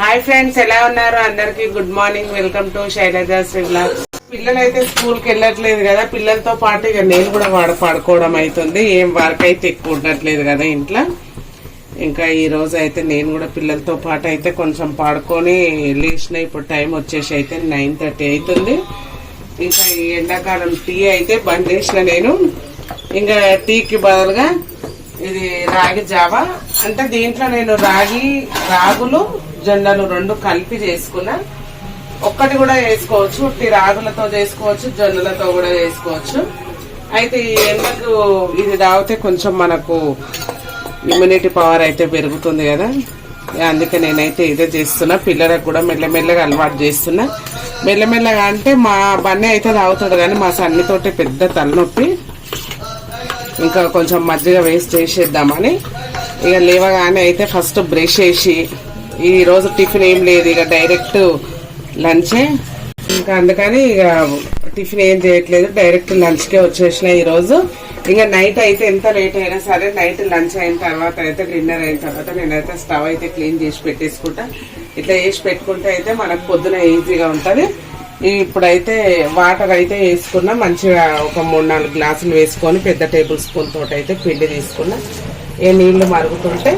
Hi friends ఎలా ఉన్నారు? అందరికి good morning welcome to Shailaja blogs పిల్లలు అయితే స్కూల్కి వెళ్ళట్లేదు కదా పిల్లలతో పాటు ఇక నేను కూడా వాడ పడుకోవడం అవుతుంది ఏం వర్క్ అయితే ఎక్కువ ఉండట్లేదు కదా ఇంట్లో. ఇంకా ఈ రోజు అయితే నేను కూడా పిల్లలతో పాటు అయితే కొంచెం పడుకొని లేచిన ఇప్పుడు టైం వచ్చేసి అయితే నైన్ థర్టీ అవుతుంది ఇంకా ఈ ఎండాకాలం టీ అయితే బంద్ చేసిన నేను. ఇంకా టీకి బదులుగా ఇది రాగి జావా. అంటే దీంట్లో నేను రాగి రాగులు జెండాలు రెండు కలిపి చేసుకున్నా ఒక్కటి కూడా చేసుకోవచ్చు ఉట్టి రాగులతో చేసుకోవచ్చు జొన్నలతో కూడా చేసుకోవచ్చు అయితే ఈ ఎండకు ఇది తాగితే కొంచెం మనకు ఇమ్యూనిటీ పవర్ అయితే పెరుగుతుంది కదా. అందుకే నేనైతే ఇదే చేస్తున్నా. పిల్లలకు కూడా మెల్లమెల్లగా అలవాటు చేస్తున్నా. మెల్లమెల్లగా అంటే మా బన్నీ అయితే తాగుతాడు కానీ మా సన్నితోటి పెద్ద తలనొప్పి. ఇంకా కొంచెం మజ్జిగ వేస్ట్ చేసేద్దామని. ఇక లేవగానే అయితే ఫస్ట్ బ్రష్ చేసి ఈ రోజు టిఫిన్ ఏం లేదు ఇక డైరెక్ట్ లంచే ఇంకా అందుకని ఇక టిఫిన్ ఏం చేయట్లేదు డైరెక్ట్ లంచ్కే వచ్చేసిన ఈరోజు ఇంకా నైట్ అయితే ఎంత లేట్ అయినా సరే నైట్ లంచ్ అయిన తర్వాత అయితే డిన్నర్ అయిన తర్వాత నేనైతే స్టవ్ అయితే క్లీన్ చేసి పెట్టేసుకుంటా. ఇట్లా వేసి పెట్టుకుంటే అయితే మనకు పొద్దున ఈజీగా ఉంటుంది. ఇప్పుడైతే వాటర్ అయితే వేసుకున్నా మంచిగా ఒక మూడు నాలుగు గ్లాసులు వేసుకొని పెద్ద టేబుల్ స్పూన్ తోటి అయితే పిండి తీసుకున్నా. ఏ నీళ్ళు మరుగుతుంటే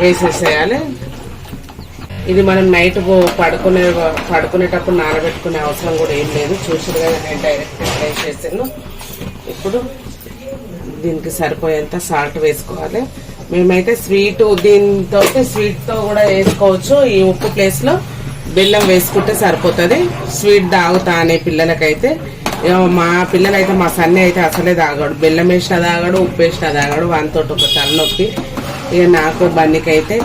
వేసేసేయాలి. ఇది మనం నైట్ పడుకునే పడుకునేటప్పుడు నానబెట్టుకునే అవసరం కూడా ఏం లేదు. చూసారు కదా నేను డైరెక్ట్ వేసేసాను ఇప్పుడు దీనికి సరిపోయేంత సాల్ట్ వేసుకోవాలి. మేమైతే స్వీట్ దీంతో స్వీట్తో కూడా వేసుకోవచ్చు. ఈ ఉప్పు ప్లేస్లో బెల్లం వేసుకుంటే సరిపోతుంది. స్వీట్ తాగుతా అనే పిల్లలకైతే ఇక మా పిల్లలైతే మా సన్ని అయితే అసలే తాగాడు. బెల్లం వేసినా తాగాడు ఉప్పు వేసినా తాగాడు. వానితోటి ఒక తలనొప్పి. ఇక నాకు బన్నికైతే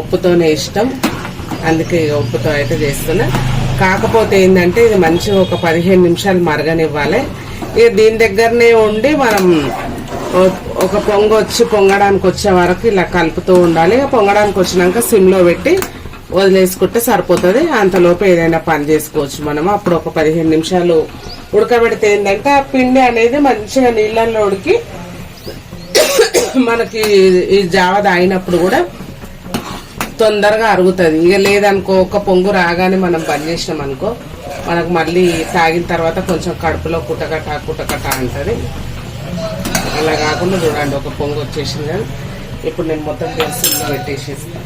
ఉప్పుతోనే ఇష్టం. అందుకే ఇక ఉప్పుతో అయితే చేస్తున్నా. కాకపోతే ఏంటంటే ఇది మంచిగా ఒక పదిహేను నిమిషాలు మరగనివ్వాలి. ఇక దీని దగ్గరనే ఉండి మనం ఒక పొంగ వచ్చి పొంగడానికి వచ్చే వరకు ఇలా కలుపుతూ ఉండాలి. పొంగడానికి వచ్చినాక సిమ్లో పెట్టి వదిలేసుకుంటే సరిపోతుంది. అంతలోపు ఏదైనా పని చేసుకోవచ్చు మనం. అప్పుడు ఒక పదిహేను నిమిషాలు ఉడకబెడితే ఏంటంటే ఆ పిండి అనేది మంచిగా నీళ్ళల్లో ఉడికి మనకి ఈ జావ తాగినప్పుడు కూడా తొందరగా అరుగుతుంది. ఇక లేదనుకో ఒక పొంగు రాగానే మనం బంద్ చేసినాం అనుకో మనకు మళ్ళీ తాగిన తర్వాత కొంచెం కడుపులో కుటకట కుటకట అంటది. అలా కాకుండా చూడండి ఒక పొంగు వచ్చేసింది ఇప్పుడు నేను మొత్తం తెలిసిందో పెట్టేసేస్తా.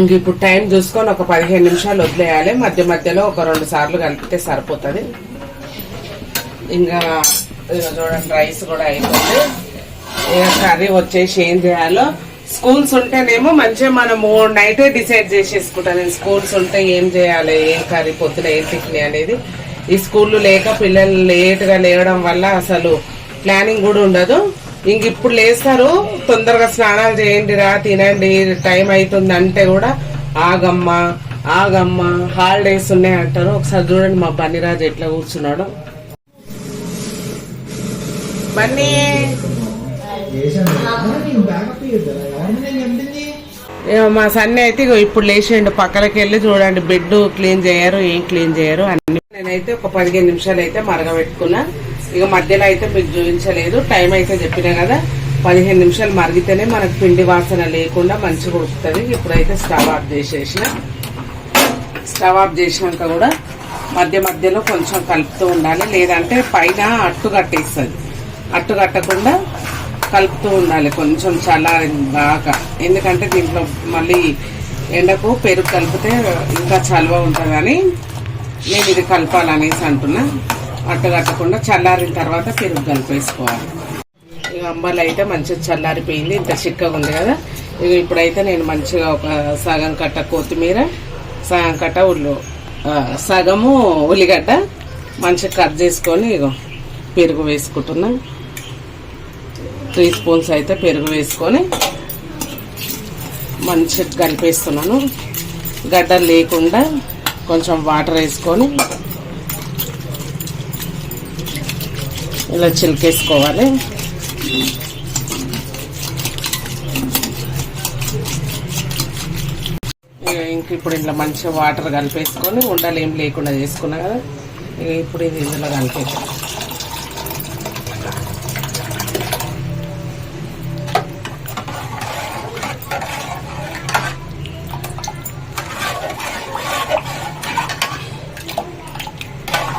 ఇంక ఇప్పుడు టైం చూసుకొని ఒక పదిహేను నిమిషాలు వదిలేయాలి. మధ్య మధ్యలో ఒక రెండు సార్లు కలిపితే సరిపోతుంది. ఇంకా ఇక చూడండి రైస్ కూడా అయిపోతుంది కర్రీ వచ్చేసి ఏం చేయాలో? స్కూల్స్ ఉంటేనేమో మంచిగా మనము నైటే డిసైడ్ చేసేసుకుంటాను నేను స్కూల్స్ ఉంటే ఏం చేయాలి? ఏం కర్రీ పొద్దున ఏం టిఫిన్ అనేది. ఈ స్కూళ్ళు లేక పిల్లలు లేట్గా లేవడం వల్ల అసలు ప్లానింగ్ కూడా ఉండదు. ఇంక ఇప్పుడు లేస్తారు. తొందరగా స్నానాలు చేయండి రా తినండి. టైం అవుతుంది అంటే కూడా ఆగమ్మ ఆగమ్మ. హాలిడేస్ ఉన్నాయి అంటారు. ఒకసారి చూడండి మా బన్నీరాజు ఎట్లా కూర్చున్నాడు. బన్నీ! మా సన్ని అయితే ఇగో ఇప్పుడు లేచిండు. పక్కలకి వెళ్ళి చూడండి బెడ్ క్లీన్ చేయరు ఏం క్లీన్ చేయరు. అన్ని నేనైతే ఒక పదిహేను నిమిషాలు అయితే మరగబెట్టుకున్నా. ఇక మధ్యలో అయితే మీకు చూపించలేదు. టైం అయితే చెప్పినా కదా పదిహేను నిమిషాలు మరిగితేనే మనకు పిండి వాసన లేకుండా మంచిగా ఉడుకుతుంది. ఇప్పుడైతే స్టవ్ ఆఫ్ చేసేసిన. స్టవ్ ఆఫ్ చేసినాక కూడా మధ్య మధ్యలో కొంచెం కలుపుతూ ఉండాలి. లేదంటే పైన అట్టు కట్టేస్తుంది. అట్టు కట్టకుండా కలుపుతూ ఉండాలి కొంచెం చల్లారి బాగా ఎందుకంటే దీంట్లో మళ్ళీ ఎండకు పెరుగు కలిపితే ఇంకా చలవ ఉంటుందని నేను ఇది కలపాలనేసి అంటున్నా. అట్టగట్టకుండా చల్లారిన తర్వాత పెరుగు కలిపేసుకోవాలి. ఇక అంబాలు అయితే మంచిగా చల్లారిపోయింది. ఇంత చిక్కగా ఉంది కదా. ఇక ఇప్పుడైతే నేను మంచిగా ఒక సగం కట్ట కొత్తిమీర సగం కట్ట ఉల్లు సగము ఉల్లిగడ్డ మంచిగా కట్ చేసుకొని ఇక పెరుగు వేసుకుంటున్నాను త్రీ స్పూన్స్ అయితే పెరుగు వేసుకొని మంచిగా కలిపేస్తున్నాను. గడ్డ లేకుండా కొంచెం వాటర్ వేసుకొని ఇలా చిలికేసుకోవాలి. ఇక ఇంక ఇప్పుడు ఇంట్లో మంచిగా వాటర్ కలిపేసుకొని ఉండలు ఏం లేకుండా చేసుకున్నా కదా. ఇక ఇప్పుడు ఇది ఇందులో కలిపేసాను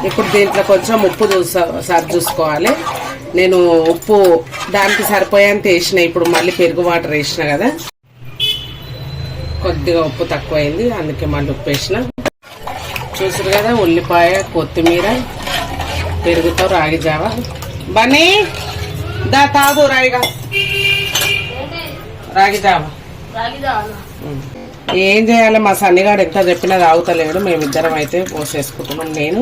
ఇప్పుడు దీంట్లో కొంచెం ఉప్పు చూసా సరి చూసుకోవాలి. నేను ఉప్పు దానికి సరిపోయేంత వేసిన ఇప్పుడు మళ్ళీ పెరుగు వాటర్ వేసిన కదా. కొద్దిగా ఉప్పు తక్కువైంది అందుకే మళ్ళీ ఉప్పు వేసిన. చూసారు కదా ఉల్లిపాయ కొత్తిమీర పెరుగుతో రాగి జావ. బన్నీ దా తాగు రాయిగా రాగి జావ. ఏం చేయాలి? మా సన్నిగాడు ఎంత చెప్పినా తాగుతలేడు మేమిద్దరం అయితే పోసేసుకుంటున్నాం. నేను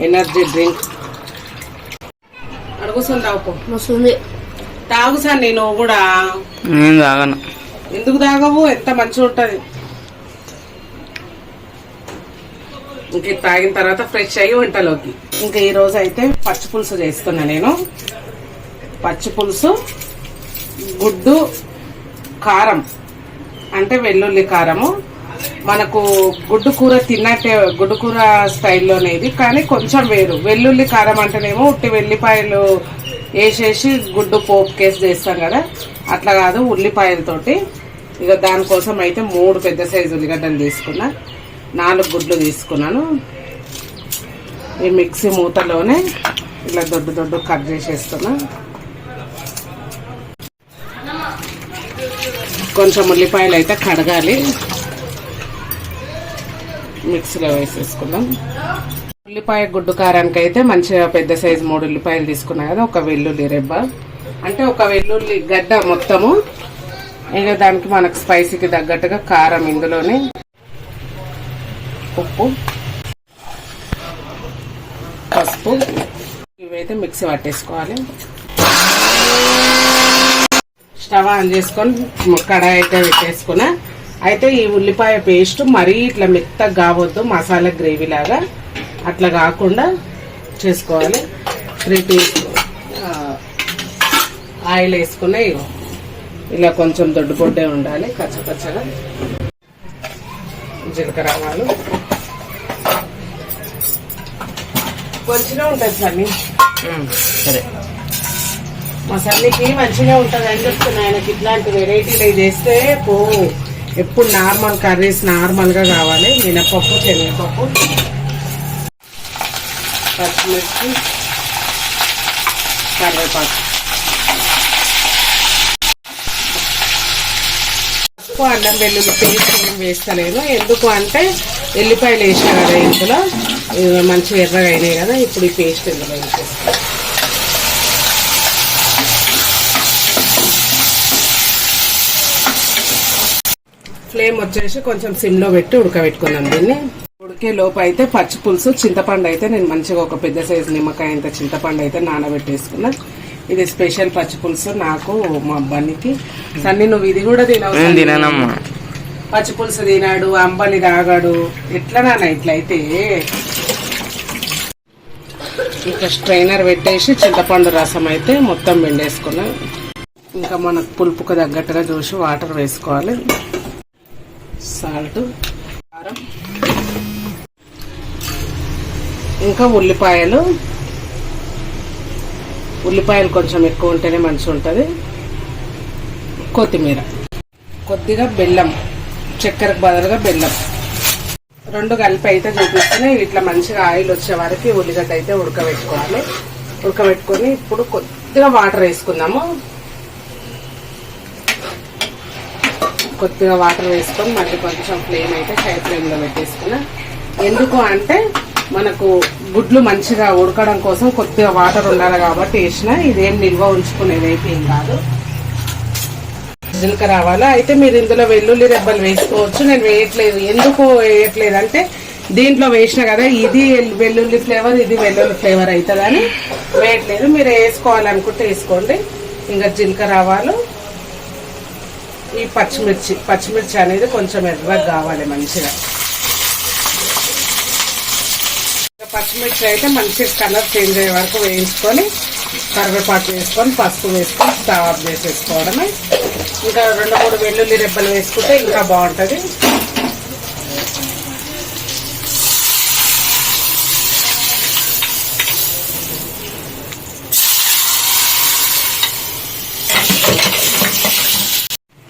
ఎనర్జీ డ్రింక్. అడుగుతుంది తాగుపో వస్తుంది తాగు సన్ని నువ్వు కూడా. నేను తాగను. ఎందుకు తాగవు? ఎంత మంచిగా ఉంటది. ఇంక తాగిన తర్వాత ఫ్రెష్ అయ్యి వంటలోకి. ఇంకా ఈ రోజు అయితే పచ్చి పులుసు చేస్తున్నా నేను. పచ్చి పులుసు గుడ్డు కారం. అంటే వెల్లుల్లి కారము మనకు గుడ్డు కూర తిన్నట్టే గుడ్డు కూర స్టైల్లోనే ఇది కానీ కొంచెం వేరు. వెల్లుల్లి కారం అంటేనేమో ఉట్టి వెల్లిపాయలు వేసేసి గుడ్డు పోపు కేసు చేస్తాం కదా. అట్లా కాదు ఉల్లిపాయలతోటి. ఇక దానికోసం అయితే మూడు పెద్ద సైజు ఉల్లిగడ్డలు తీసుకున్నా. నాలుగు గుడ్లు తీసుకున్నాను. ఈ మిక్సీ మూతలోనే ఇలా దొడ్డు దొడ్డు కట్ చేసేస్తున్నా. కొంచెం ఉల్లిపాయలు అయితే కడగాలి. మిక్సీలో వేసేసుకుందాం. ఉల్లిపాయ గుడ్డు కారానికి అయితే మంచిగా పెద్ద సైజు మూడు ఉల్లిపాయలు తీసుకున్నా కదా ఒక వెల్లుల్లి రెబ్బ. అంటే ఒక వెల్లుల్లి గడ్డ మొత్తము. ఇక దానికి మనకు స్పైసీకి తగ్గట్టుగా కారం ఇందులోనే. ఉప్పు. పసుపు. ఇవైతే మిక్సీ పట్టేసుకోవాలి. స్టవ్ ఆన్ చేసుకొని కడాయి అయితే పెట్టేసుకున్నా. అయితే ఈ ఉల్లిపాయ పేస్ట్ మరీ ఇట్లా మెత్తగా కావద్దు మసాలా గ్రేవీ లాగా. అట్లా కాకుండా చేసుకోవాలి. త్రీ టీ ఆయిల్ వేసుకున్న ఇగో. ఇలా కొంచెం దొడ్డు పొడ్డే ఉండాలి కచ్చపచ్చగా జీలకర్ర ఆవాలు. కొంచెమే ఉంటుంది సన్ని సరే. మా సన్నికి మంచిగా ఉంటుంది అని చెప్తున్నా ఆయనకి ఇట్లాంటి వెరైటీలు చేస్తే పో ఎప్పుడు నార్మల్ కర్రీస్ నార్మల్గా కావాలి మినపప్పు శనగపప్పు పచ్చిమిర్చి కరివేపాకు. పసుపు అల్లం వెల్లుల్లి పేస్ట్ ఏం వేస్తలేను ఎందుకు అంటే ఎల్లిపాయలు వేసిన కదా ఇందులో. మంచిగా ఎర్రగా అయినాయి కదా ఇప్పుడు ఈ పేస్ట్ ఇందులో వేసేస్తాను ఫ్లేమ్ వచ్చేసి కొంచెం సిమ్లో పెట్టి ఉడకబెట్టుకున్నాం దీన్ని. ఉడికే లోపు అయితే పచ్చి పులుసు చింతపండు అయితే నేను మంచిగా ఒక పెద్ద సైజు నిమ్మకాయ ఇంత చింతపండు అయితే నానబెట్టేసుకున్నా. ఇది స్పెషల్ పచ్చి పులుసు నాకు మా అబ్బానికి. సన్ని నువ్వు ఇది కూడా తినవు పచ్చి పులుసు తినాడు అంబలి తాగాడు. ఎట్లా నాన్న ఇట్లయితే ఇంకా స్ట్రైనర్ పెట్టేసి చింతపండు రసం అయితే మొత్తం పిండేసుకున్నా. ఇంకా మనకు పులుపుకు తగ్గట్టుగా చూసి వాటర్ వేసుకోవాలి. సాల్ట్ కారం ఇంకా ఉల్లిపాయలు. ఉల్లిపాయలు కొంచెం ఎక్కువ ఉంటేనే మంచిగా ఉంటుంది. కొత్తిమీర. కొద్దిగా బెల్లం చక్కెరకు బదులుగా బెల్లం. రెండు కలిపి అయితే చూపిస్తేనే ఇట్లా మంచిగా ఆయిల్ వచ్చే వరకు ఉల్లిగడ్డ అయితే ఉడకబెట్టుకోవాలి. ఉడకబెట్టుకొని ఇప్పుడు కొద్దిగా వాటర్ వేసుకుందాము. కొద్దిగా వాటర్ వేసుకొని మళ్ళీ కొంచెం ఫ్లేమ్ అయితే హై ఫ్లేమ్లో పెట్టేసుకున్నా. ఎందుకు అంటే మనకు గుడ్లు మంచిగా ఉడకడం కోసం కొద్దిగా వాటర్ ఉండాలి కాబట్టి వేసిన. ఇదేం నిల్వ ఉంచుకునేది అయితే ఏం కాదు. జీలకర్ర ఆవాలు. అయితే మీరు ఇందులో వెల్లుల్లి రెబ్బలు వేసుకోవచ్చు. నేను వేయట్లేదు. ఎందుకు వేయట్లేదు అంటే దీంట్లో వేసిన కదా ఇది వెల్లుల్లి ఫ్లేవర్ ఇది వెల్లుల్లి ఫ్లేవర్ అవుతుందని. వేయట్లేదు. మీరు వేసుకోవాలనుకుంటే వేసుకోండి. ఇంకా జీలకర్ర ఆవాలు. ఈ పచ్చిమిర్చి పచ్చిమిర్చి అనేది కొంచెం ఎర్రగా కావాలి మంచిగా. ఇంకా పచ్చిమిర్చి అయితే మంచిగా కలర్ చేంజ్ అయ్యే వరకు వేయించుకొని కరివేపాకు వేసుకొని పసుపు వేసుకొని స్టవ్ ఆఫ్ చేసేసుకోవడమే ఇంకా రెండు మూడు వెల్లుల్లి రెబ్బలు వేసుకుంటే ఇంకా బాగుంటుంది.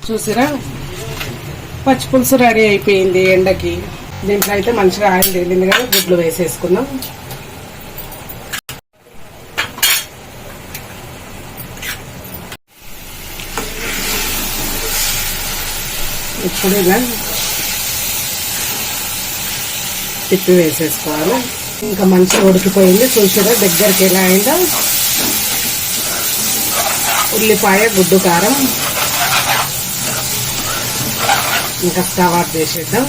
చూసిరా? పచ్చిపులుసు రెడీ అయిపోయింది ఎండకి. దీంట్లో అయితే మంచిగా ఆయిల్ తిరిగింది కదా గుడ్లు వేసేసుకుందాం. ఇప్పుడు ఇలా తిప్పి వేసేసుకోవాలి. ఇంకా మంచిగా ఉడికిపోయింది చూసారా? దగ్గరికి ఎలా అయిందో. ఉల్లిపాయ గుడ్డు కారం. ఇంకా స్టవ్ ఆఫ్ చేసేద్దాం.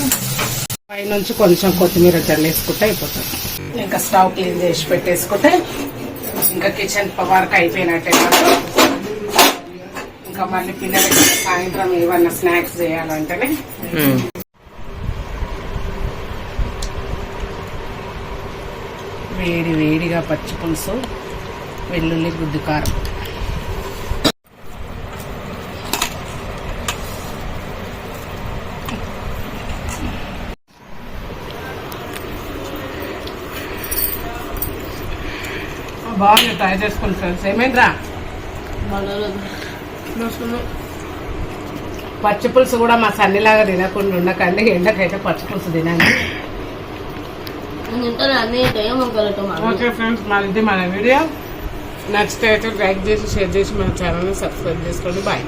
పైనుంచి కొంచెం కొత్తిమీర చల్లేసుకుంటే అయిపోతుంది. ఇంకా స్టవ్ క్లీన్ చేసి పెట్టేసుకుంటే ఇంకా కిచెన్ వర్క్ అయిపోయినట్టే నాకు ఇంకా మళ్ళీ పిల్లలకి సాయంత్రం ఏమన్నా స్నాక్స్ చేయాలంటేనే. వేడి వేడిగా పచ్చి పులుసు వెల్లుల్లి గుడ్డు కారం. బాగుంది ట్రై చేసుకోండి ఫ్రెండ్స్ ఏమైందిరా? పచ్చి పులుసు కూడా మా సన్నిలాగా తినకుండా ఉండకండి. ఎండకైతే పచ్చి పులుసు తినండి. అన్ని ఓకే ఫ్రెండ్స్ మనది మన వీడియో. నచ్చితే అయితే లైక్ చేసి షేర్ చేసి మన ఛానల్ని సబ్స్క్రైబ్ చేసుకోండి. బాయ్.